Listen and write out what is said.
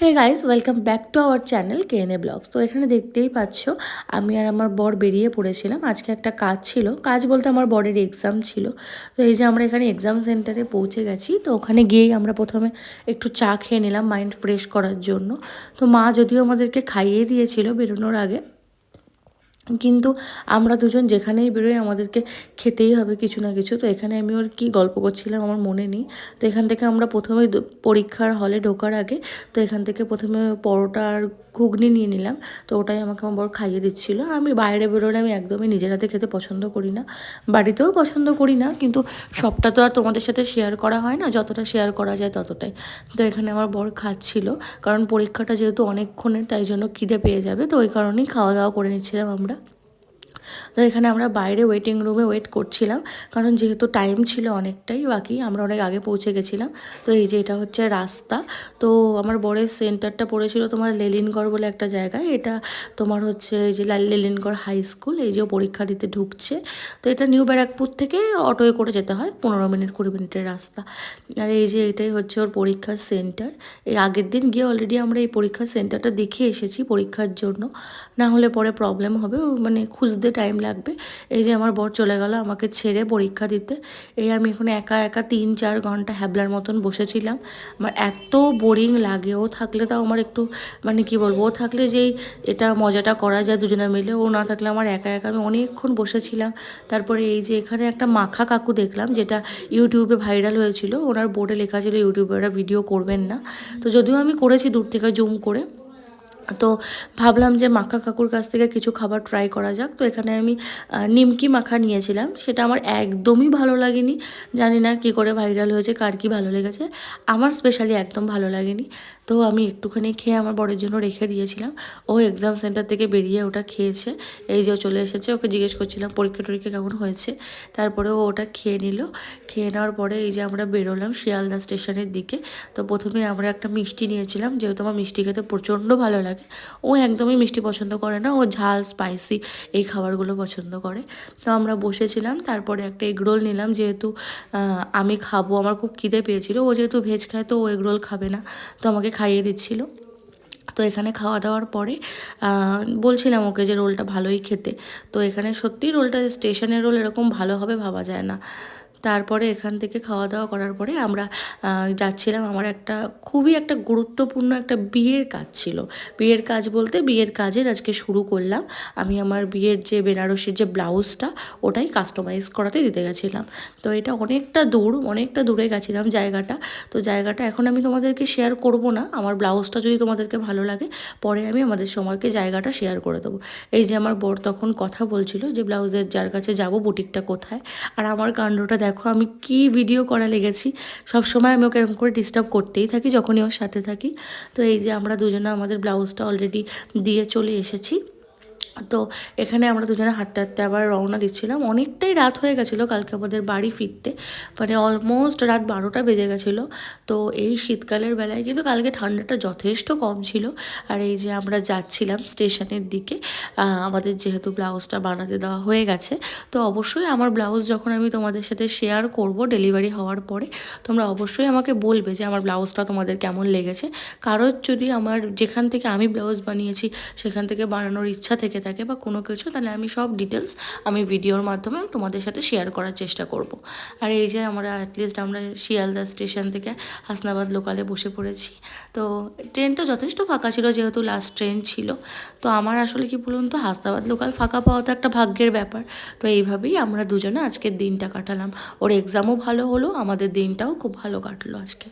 Hey guys welcome back to our channel K KNA blogs তো এখানে দেখতেই পাচ্ছ, আমি আর আমার বর বেরিয়ে পড়েছিলাম। আজকে একটা কাজ ছিল। কাজ বলতে আমার বরের এক্সাম ছিল। তো এই যে আমরা এখানে এক্সাম সেন্টারে পৌঁছে গেছি। তো ওখানে গিয়েই আমরা প্রথমে একটু চা খেয়ে নিলাম মাইন্ড ফ্রেশ করার জন্য। তো মা যদিও আমাদেরকে খাইয়ে দিয়েছিল বেরোনোর আগে কিন্তু আমরা দুজন যেখানেই বেরোই আমাদেরকে খেতেই হবে কিছু না কিছু। তো এখানে আমি ওর কী গল্প করছিলাম আমার মনে নেই। তো এখান থেকে আমরা প্রথমে পরীক্ষার হলে ঢোকার আগে তো এখান থেকে প্রথমে পরোটা আর ঘুগনি নিয়ে নিলাম। তো ওটাই আমাকে আমার বড় খাইয়ে দিচ্ছিল। আমি বাইরে বেরোলে আমি একদমই নিজের হাতে খেতে পছন্দ করি না। বাড়িতেও পছন্দ করি না, কিন্তু সবটা তো আর তোমাদের সাথে শেয়ার করা হয় না। যতটা শেয়ার করা যায় ততটাই। তো এখানে আমার বর খাচ্ছিল, কারণ পরীক্ষাটা যেহেতু অনেকক্ষণের, তাই জন্য খিদে পেয়ে যাবে। তো ওই কারণেই খাওয়া দাওয়া করে নিচ্ছিলাম আমরা। তো এখানে আমরা বাইরে ওয়েটিং রুমে ওয়েট করছিলাম, কারণ যেহেতু টাইম ছিল অনেকটাই বাকি, আমরা অনেক আগে পৌঁছে গেছিলাম। তো এই যে এটা হচ্ছে রাস্তা, তো আমার বরের সেন্টারটা পড়েছিল তোমার লেলিনগড় বলে একটা জায়গায়, এটা তোমার হচ্ছে এই যে লেলিনগড় হাই স্কুল এই যে পরীক্ষা দিতে ঢুকছে। তো এটা নিউ ব্যারাকপুর থেকে অটোয়ে করে যেতে হয়, পনেরো মিনিট কুড়ি মিনিটের রাস্তা। আর এই যে এটাই হচ্ছে ওর পরীক্ষার সেন্টার এই আগের দিন গিয়ে অলরেডি আমরা এই পরীক্ষার সেন্টারটা দেখে এসেছি পরীক্ষার জন্য। না হলে পরে প্রবলেম হবে মানে খুঁজতে টাইম লাগবে। এই যে আমার বর চলে গেল আমাকে ছেড়ে পরীক্ষা দিতে। এই আমি এখন একা একা তিন চার ঘণ্টা হ্যাবলার মতন বসেছিলাম। আমার এত বোরিং লাগে। ও থাকলে তাও আমার একটু মানে কি বলব, ও থাকলে যেই এটা মজাটা করা যায় দুজনে মিলে, ও না থাকলে আমার একা একা আমি অনেকক্ষণ বসেছিলাম। তারপরে এই যে এখানে একটা মাখা কাকু দেখলাম, যেটা ইউটিউবে ভাইরাল হয়েছিল। ওনার বোর্ডে লেখা ছিল ইউটিউবে ওরা ভিডিও করবেন না। তো যদিও আমি করেছি দূর থেকে জুম করে তো ভাবলাম যে মাখা কাকুর কাছ থেকে কিছু খাবার ট্রাই করা যাক। তো এখানে আমি নিমকি মাখা নিয়েছিলাম। সেটা আমার একদমই ভালো লাগেনি। জানি না কি করে ভাইরাল হয়েছে, কার কি ভালো লেগেছে। আমার স্পেশালি একদম ভালো লাগেনি। তো আমি একটুখানি খেয়ে আমার বরের জন্য রেখে দিয়েছিলাম। ও এক্সাম সেন্টার থেকে বেরিয়ে ওটা খেয়েছে। এই যে চলে এসেছে, ওকে জিজ্ঞেস করছিলাম পরীক্ষা টরীক্ষা কেমন হয়েছে। তারপরে ও ওটা খেয়ে নিল। খেয়ে নেওয়ার পরে এই যে আমরা বেরোলাম শিয়ালদা স্টেশনের দিকে। তো প্রথমে আমরা একটা মিষ্টি নিয়েছিলাম। যেহেতু আমার মিষ্টি খেতে প্রচণ্ড ভালো লাগে থাকে ও একদমই মিষ্টি পছন্দ করে না, ও ঝাল স্পাইসি এই খাবারগুলো পছন্দ করে। তো আমরা বসেছিলাম, তারপরে একটা এগরোল নিলাম, যেহেতু আমি খাব, আমার খুব খিদে পেয়েছিল। ও যেহেতু ভেজ খায়, তো ও এগরোল খাবে না, তো আমাকে খাইয়ে দিচ্ছিল। তো এখানে খাওয়া দাওয়ার পরে বলছিলাম ওকে যে রোলটা ভালোই খেতে। তো এখানে সত্যি রোলটা স্টেশনের রোল এরকম ভালো হবে ভাবা যায় না। তারপরে এখান থেকে খাওয়া দাওয়া করার পরে আমরা যাচ্ছিলাম আমার একটা খুবই একটা গুরুত্বপূর্ণ একটা বিয়ের কাজ ছিল। বিয়ের কাজ বলতে বিয়ের কাজের আজকে শুরু করলাম। আমি আমার বিয়ের যে বেনারসির যে ব্লাউজটা, ওটাই কাস্টমাইজ করাতে দিতে গেছিলাম। তো এটা অনেকটা দূর, অনেকটা দূরে গেছিলাম জায়গাটা। তো জায়গাটা এখন আমি তোমাদেরকে শেয়ার করব না। আমার ব্লাউজটা যদি তোমাদেরকে ভালো লাগে, পরে আমি আমাদের সময়কে জায়গাটা শেয়ার করে দেবো। এই যে আমার বর তখন কথা বলছিল যে, ব্লাউজের যার কাছে যাব বুটিকটা কোথায়? আর আমার কাণ্ডটা দেখো আমি কি ভিডিও করা লেগেছি, সব সময় আমি ওকে এরকম করে ডিস্টার্ব করতেই থাকি, যখনই ওর সাথে থাকি। তো এই যে আমরা দুজনে আমাদের ব্লাউজটা অলরেডি দিয়ে চলে এসেছি। তো এখানে আমরা দুজনে হাঁটতে হাঁটতে আবার রওনা দিচ্ছিলাম। অনেকটাই রাত হয়ে গেছিল কালকে আমাদের বাড়ি ফিরতে। মানে অলমোস্ট রাত বারোটা বেজে গেছিল। তো এই শীতকালের বেলায় কিন্তু কালকে ঠান্ডাটা যথেষ্ট কম ছিল। আর এই যে আমরা যাচ্ছিলাম স্টেশনের দিকে আমাদের যেহেতু ব্লাউজটা বানাতে দেওয়া হয়ে গেছে, তো অবশ্যই আমার ব্লাউজ যখন আমি তোমাদের সাথে শেয়ার করব ডেলিভারি হওয়ার পরে, তোমরা অবশ্যই আমাকে বলবে যে আমার ব্লাউজটা তোমাদের কেমন লেগেছে। কারোর যদি আমার যেখান থেকে আমি ব্লাউজ বানিয়েছি, সেখান থেকে বানানোর ইচ্ছা থেকে থাকে বা কোনো কিছু, তাহলে আমি সব ডিটেলস আমি ভিডিওর মাধ্যমে তোমাদের সাথে শেয়ার করার চেষ্টা করব। আর এই যে আমরা অ্যাটলিস্ট আমরা শিয়ালদা স্টেশন থেকে হাসনাবাদ লোকালে বসে পড়েছি। তো ট্রেনটা যথেষ্ট ফাঁকা ছিল, যেহেতু লাস্ট ট্রেন ছিল। তো আমার আসলে কি বলুন তো, হাসনাবাদ লোকাল ফাঁকা পাওয়া তো একটা ভাগ্যের ব্যাপার। তো এইভাবেই আমরা দুজনে আজকের দিনটা কাটালাম। ওর এক্সামও ভালো হলো, আমাদের দিনটাও খুব ভালো কাটলো আজকে।